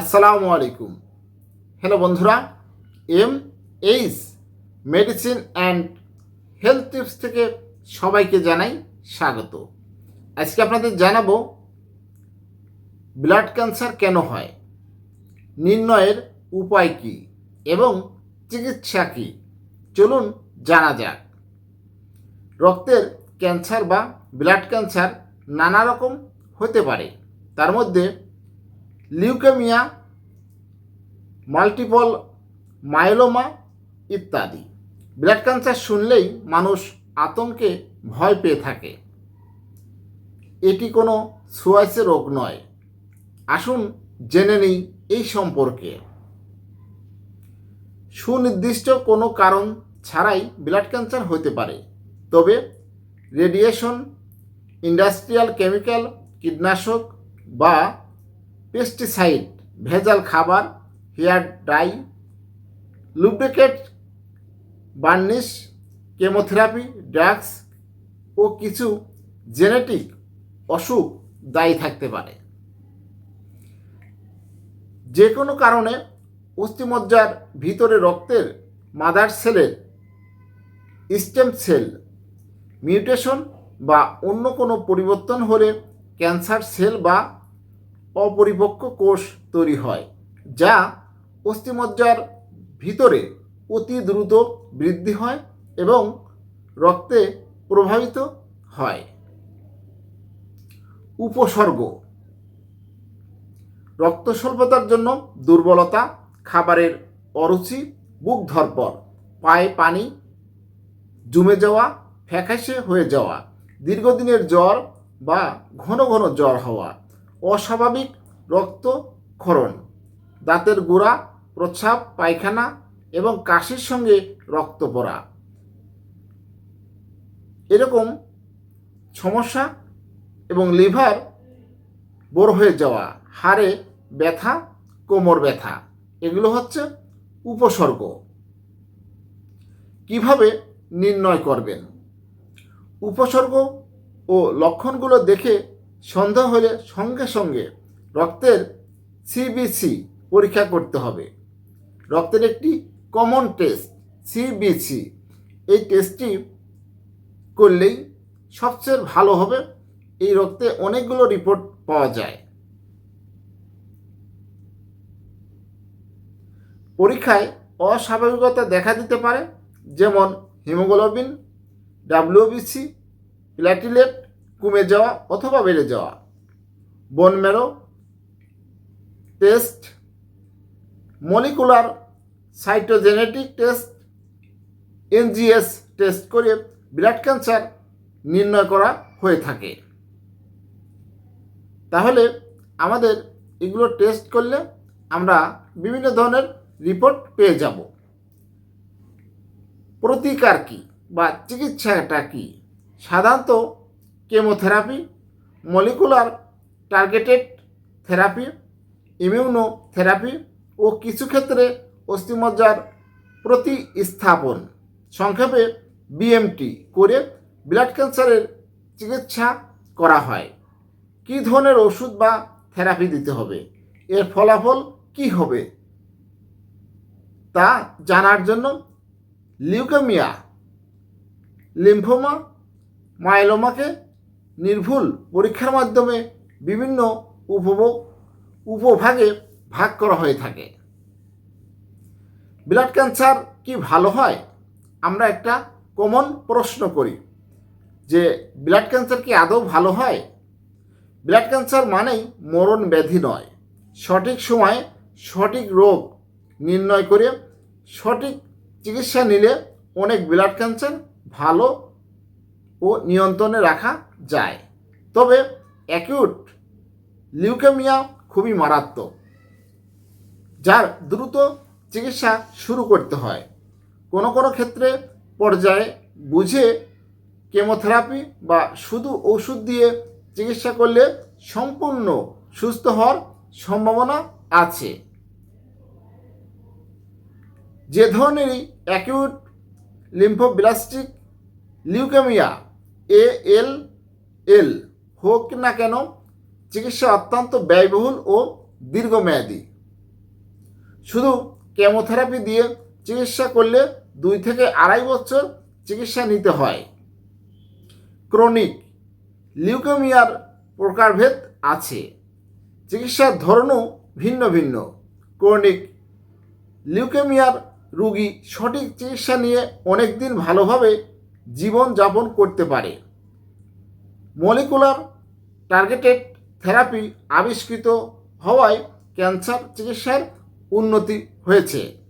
আসসালামু আলাইকুম। হ্যালো বন্ধুরা, M H medicine and health tips থেকে সবাইকে জানাই স্বাগত। আজকে আপনাদের জানাব, ব্লাড ক্যান্সার কেন হয়, নির্ণয়ের উপায় কী এবং চিকিৎসা কী? চলুন জানা যাক। রক্তের ক্যান্সার বা ব্লাড ক্যান্সার নানা রকম হতে পারে, তার মধ্যে লিউকেমিয়া, মাল্টিপল মাইলোমা ইত্যাদি। ব্লাড ক্যান্সার শুনলেই মানুষ আতঙ্কে ভয় পেয়ে থাকে। এটি কোনো সুয়াইসে রোগ নয়। আসুন জেনে নিই এই সম্পর্কে। সুনির্দিষ্ট কোনো কারণ ছাড়াই ব্লাড ক্যান্সার হতে পারে। তবে রেডিয়েশন, ইন্ডাস্ট্রিয়াল কেমিক্যাল, কীটনাশক বা পেস্টিসাইড ভেজাল খাবার, hair dye lubricate varnish chemotherapy drugs ও কিছু জেনেটিক অসুখ দায়ী থাকতে পারে। যে কোনো কারণে অস্থিমজ্জার ভিতরে রক্তের মাদার সেলের স্টেম সেল মিউটেশন বা অন্য কোনো পরিবর্তন হলে ক্যান্সার সেল বা অপরিপক্ক কোষ তৈরি হয়, যা অস্থিমজ্জার ভিতরে অতি দ্রুত বৃদ্ধি হয় এবং রক্তে প্রভাবিত হয়। উপসর্গ রক্ত স্বল্পতার জন্য দুর্বলতা, খাবারের অরুচি, বুক ধরপর পায়ে পানি, জমে যাওয়া, ফ্যাকাশে হয়ে যাওয়া, দীর্ঘদিনের জ্বর বা ঘন ঘন জ্বর হওয়া অস্বাভাবিক রক্তক্ষরণ, দাঁতের গোড়া, প্রস্রাব, পায়খানা এবং কাশির সঙ্গে রক্ত পড়া। এরকম সমস্যা এবং লিভার বড় হয়ে যাওয়া, হাড়ে ব্যথা, কোমর ব্যথা, এগুলো হচ্ছে উপসর্গ। কীভাবে নির্ণয় করবেন? উপসর্গ ও লক্ষণগুলো দেখে সন্দেহ হলে সঙ্গে সঙ্গে রক্তের সিবিসি পরীক্ষা করতে হবে। রক্তের একটি কমন টেস্ট সিবিসি এই টেস্টটি করলেই সবচেয়ে ভালো হবে, এই রক্তে অনেকগুলো রিপোর্ট পাওয়া যায়। পরীক্ষায় অস্বাভাবিকতা দেখা দিতে পারে, যেমন হিমোগ্লোবিন ডাব্লিউবিসি প্ল্যাটিলেট কমে যাওয়া অথবা বেড়ে যাওয়া। Bone marrow test molecular cytogenetic test NGS test করে ব্লাড ক্যান্সার নির্ণয় করা হয়ে থাকে। তাহলে আমাদের এগুলো টেস্ট করলে আমরা বিভিন্ন ধরনের রিপোর্ট পেয়ে যাব। প্রতিকার কী বা চিকিৎসাটা কী? সাধারণত chemotherapy, molecular targeted therapy, immunotherapy ও কিছু ক্ষেত্রে অস্থিমজ্জার প্রতিস্থাপন। সংক্ষেপে বিএমটি করে ব্লাড ক্যান্সারের চিকিৎসা করা হয়। কী ধরনের ওষুধ বা থেরাপি দিতে হবে? এর ফলাফল কি হবে? তা জানার জন্য লিউকেমিয়া, লিম্ফোমা, মাইলোমাকে নির্ভুল পরীক্ষার মাধ্যমে বিভিন্ন উপভোগ, উপভাগে ভাগ করা হয়ে থাকে। ব্লাড ক্যান্সার কি ভালো হয়? আমরা একটা কমন প্রশ্ন করি যে, ব্লাড ক্যান্সার কি আদৌ ভালো হয়? ব্লাড ক্যান্সার মানেই মরণ ব্যাধি নয়। সঠিক সময়ে সঠিক রোগ নির্ণয় করে সঠিক চিকিৎসা নিলে অনেক ব্লাড ক্যান্সার ভালো ও নিয়ন্ত্রণে রাখা যায়। তবে অ্যাকিউট লিউকেমিয়া খুবই মারাত্মক, যার দ্রুত চিকিৎসা শুরু করতে হয়। কোনো কোনো ক্ষেত্রে পর্যায়ে বুঝে কেমোথেরাপি বা শুধু ওষুধ দিয়ে চিকিৎসা করলে সম্পূর্ণ সুস্থ হওয়ার সম্ভাবনা আছে। যে ধরনেরই acute lymphoblastic leukaemia A L L হোক না কেন, চিকিৎসা অত্যন্ত ব্যয়বহুল ও দীর্ঘমেয়াদী। শুধু কেমোথেরাপি দিয়ে চিকিৎসা করলে দুই থেকে আড়াই বছর চিকিৎসা নিতে হয়। ক্রনিক লিউকেমিয়ার প্রকারভেদ আছে। চিকিৎসার ধরনও ভিন্ন ভিন্ন। ক্রনিক লিউকেমিয়ার রোগী সঠিক চিকিৎসা নিয়ে অনেক দিন ভালোভাবে জীবন যাপন করতে পারে। মলিকুলার টার্গেটেড থেরাপি আবিষ্কৃত হওয়ায় ক্যান্সার চিকিৎসার উন্নতি হয়েছে।